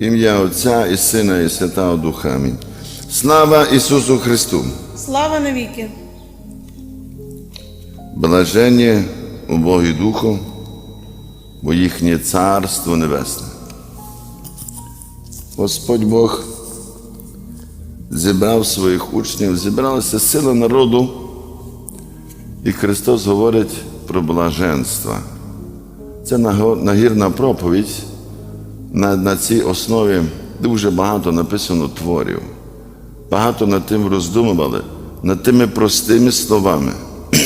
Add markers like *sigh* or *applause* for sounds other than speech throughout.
Ім'я Отця і Сина, і Святого Духа. Амінь. Слава Ісусу Христу! Слава навіки! Блаженні убогі Духу, бо їхнє Царство Небесне. Господь Бог зібрав своїх учнів, зібралася сила народу, і Христос говорить про блаженство. Це нагірна проповідь. На, на цій основі дуже багато написано творів. Багато над тим роздумували, над тими простими словами. *clears throat*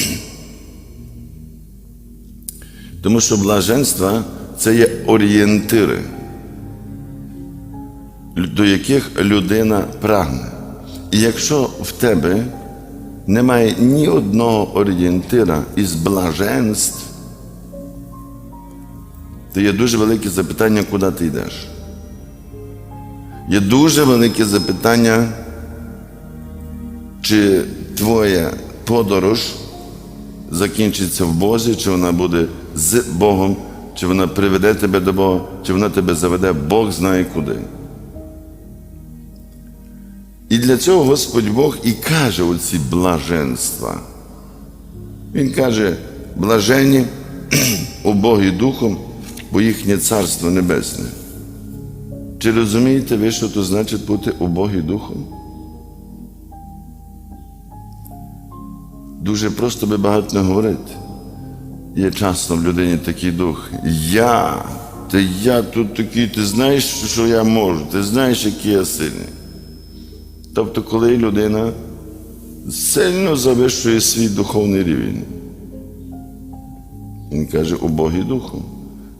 Тому що блаженство це є орієнтири, до яких людина прагне. І якщо в тебе немає ні одного орієнтира із блаженств, то є дуже велике запитання, куди ти йдеш. Є дуже велике запитання, чи твоя подорож закінчиться в Бозі, чи вона буде з Богом, чи вона приведе тебе до Бога, чи вона тебе заведе, Бог знає куди. І для цього Господь Бог і каже оці блаженства. Він каже, блаженні убогі духом, бо їхнє царство небесне. Чи розумієте ви, що то значить бути убогі духом? Дуже просто би багато не говорити. Є часто в людині такий дух. Я, ти я тут такий, ти знаєш, що я можу, ти знаєш, який я сильний. Тобто, коли людина сильно завищує свій духовний рівень, він каже, убогі духом.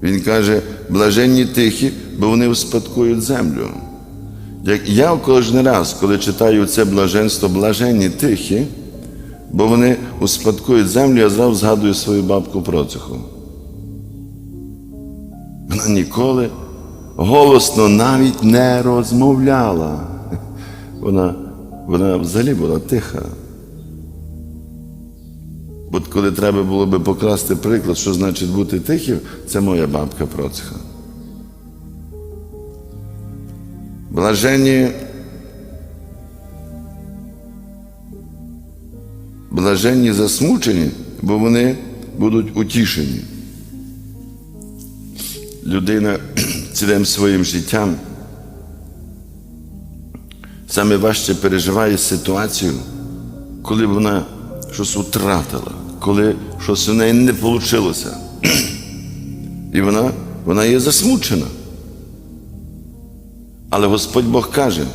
Він каже, блаженні тихі, бо вони успадкують землю. Як я кожен раз, коли читаю це блаженство, блаженні тихі, бо вони успадкують землю, я зразу згадую свою бабку Проциху. Вона ніколи голосно навіть не розмовляла. Вона, вона взагалі була тиха. От коли треба було би покласти приклад, що значить бути тихим, це моя бабка Процеха. Блаженні, блаженні засмучені, бо вони будуть утішені. Людина *clears throat* цілим своїм життям саме важче переживає ситуацію, коли вона щось втратила, коли щось у неї не вийшло. І вона, вона є засмучена. Але Господь Бог каже,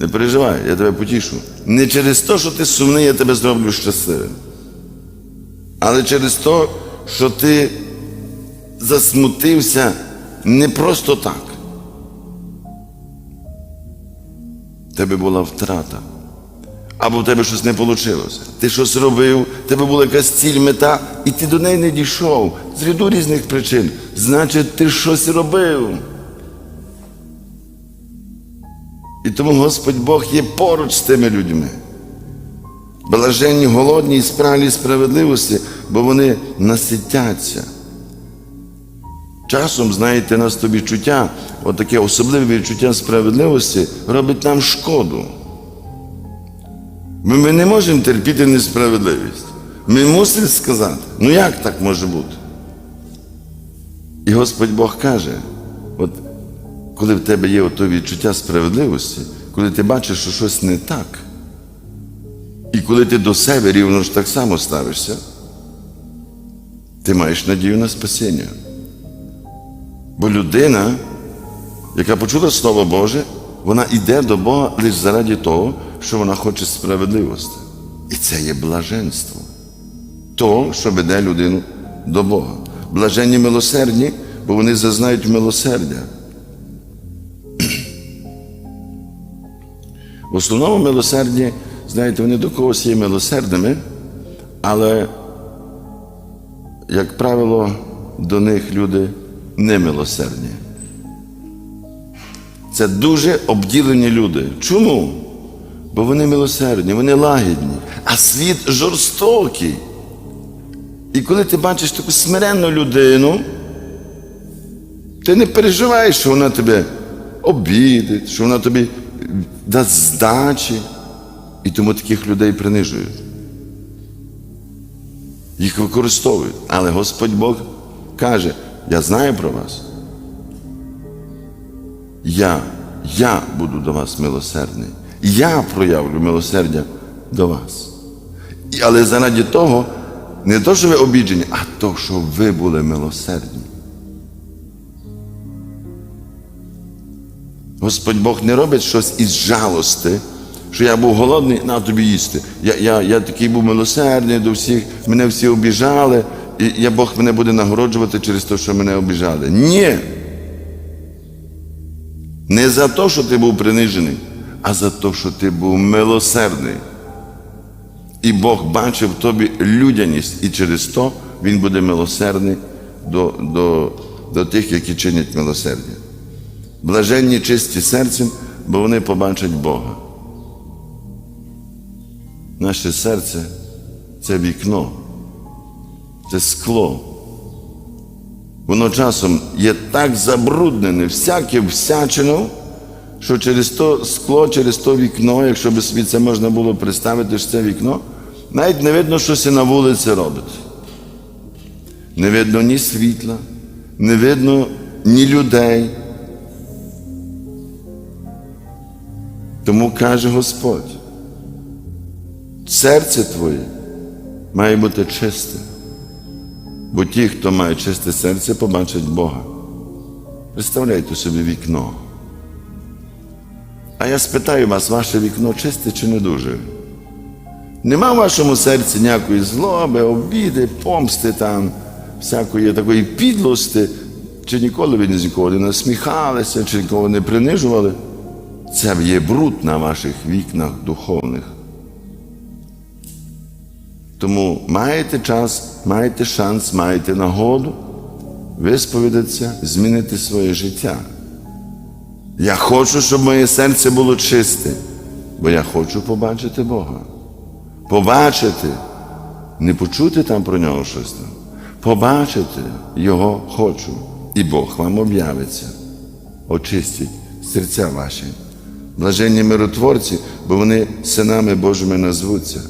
не переживай, я тебе потішу. Не через те, що ти сумний, я тебе зроблю щасливим. Але через те, що ти засмутився не просто так. Тебе була втрата. Або в тебе щось не вийшло. Ти щось робив, в тебе була якась ціль, мета, і ти до неї не дійшов з ряду різних причин. Значить, ти щось робив. І тому Господь Бог є поруч з тими людьми. Блаженні, голодні і справді справедливості, бо вони наситяться. Часом, знаєте, нас то відчуття, отаке особливе відчуття справедливості робить нам шкоду. Ми, ми не можемо терпіти несправедливість. Ми мусимо сказати, ну як так може бути? І Господь Бог каже, от коли в тебе є ото відчуття справедливості, коли ти бачиш, що щось не так, і коли ти до себе рівно ж так само ставишся, ти маєш надію на спасіння. Бо людина, яка почула Слово Боже, вона йде до Бога лише заради того, що вона хоче справедливості. І це є блаженство. То, що веде людину до Бога. Блаженні милосердні, бо вони зазнають милосердя. *clears throat* В основному милосердні, знаєте, вони до когось є милосердними, але, як правило, до них люди немилосердні. Це дуже обділені люди. Чому? Бо вони милосердні, вони лагідні, а світ жорстокий. І коли ти бачиш таку смиренну людину, Ти не переживаєш, що вона тебе обідить, що вона тобі дасть здачі. І тому таких людей принижують. Їх використовують. Але Господь Бог каже: я знаю про вас. Я, я буду до вас милосердний. Я проявлю милосердя до вас. Але заради того, не то, що ви обіджені, а то, що ви були милосердні. Господь Бог не робить щось із жалости, що я був голодний, на тобі їсти. Я, я, я такий був милосердний до всіх, мене всі обіжали, і я Бог мене буде нагороджувати через те, що мене обіжали. Ні. Не за те, що ти був принижений, а за те, що ти був милосердний. І Бог бачив в тобі людяність, і через то Він буде милосердний до, до, до тих, які чинять милосердя. Блаженні чисті серцем, бо вони побачать Бога. Наше серце це вікно, це скло. Воно часом є так забруднене, всяке всячино, що через то скло, через то вікно, якщо б собі це можна було представити, що це вікно, навіть не видно, що на вулиці робить. Не видно ні світла, не видно ні людей. Тому каже Господь, серце твоє має бути чисте, бо ті, хто має чисте серце, побачать Бога. Представляйте собі вікно. А я спитаю вас, ваше вікно чисте чи не дуже? Нема в вашому серці ніякої злоби, обіди, помсти там, всякої такої підлости, чи ніколи ви ні нікого не насміхалися, чи нікого не принижували. Це є бруд на ваших вікнах духовних. Тому маєте час, маєте шанс, маєте нагоду висповідатися, змінити своє життя. Я хочу, щоб моє серце було чисте, бо я хочу побачити Бога. Побачити, не почути там про нього щось там. Побачити Його хочу. І Бог вам об'явиться. Очистить серця ваші. Блаженні миротворці, бо вони синами Божими назвуться.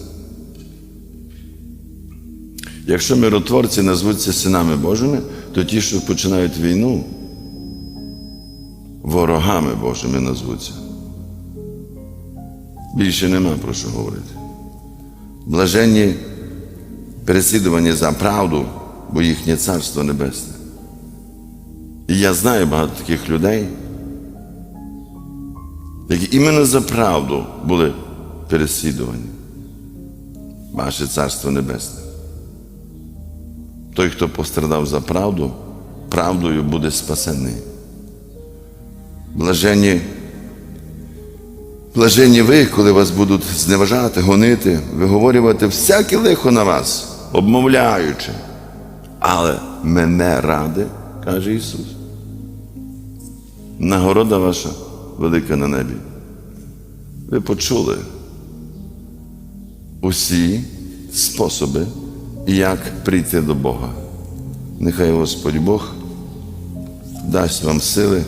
Якщо миротворці назвуться синами Божими, то ті, що починають війну, ворогами Божими назвуться. Більше нема про що говорити. Блаженні переслідувані за правду, бо їхнє царство небесне. І я знаю багато таких людей, які іменно за правду були переслідувані. Ваше царство небесне. Той, хто пострадав за правду, правдою буде спасений. Блаженні, блаженні ви, коли вас будуть зневажати, гонити, виговорювати всяке лихо на вас, обмовляючи. Але мене ради, каже Ісус. Нагорода ваша велика на небі. Ви почули усі способи, як прийти до Бога. Нехай Господь Бог дасть вам сили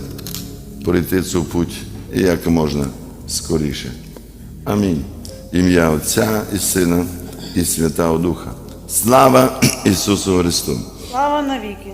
пройти цю путь як можна скоріше. Амінь. Ім'я Отця і Сина і Святого Духа. Слава Ісусу Христу! Слава навіки!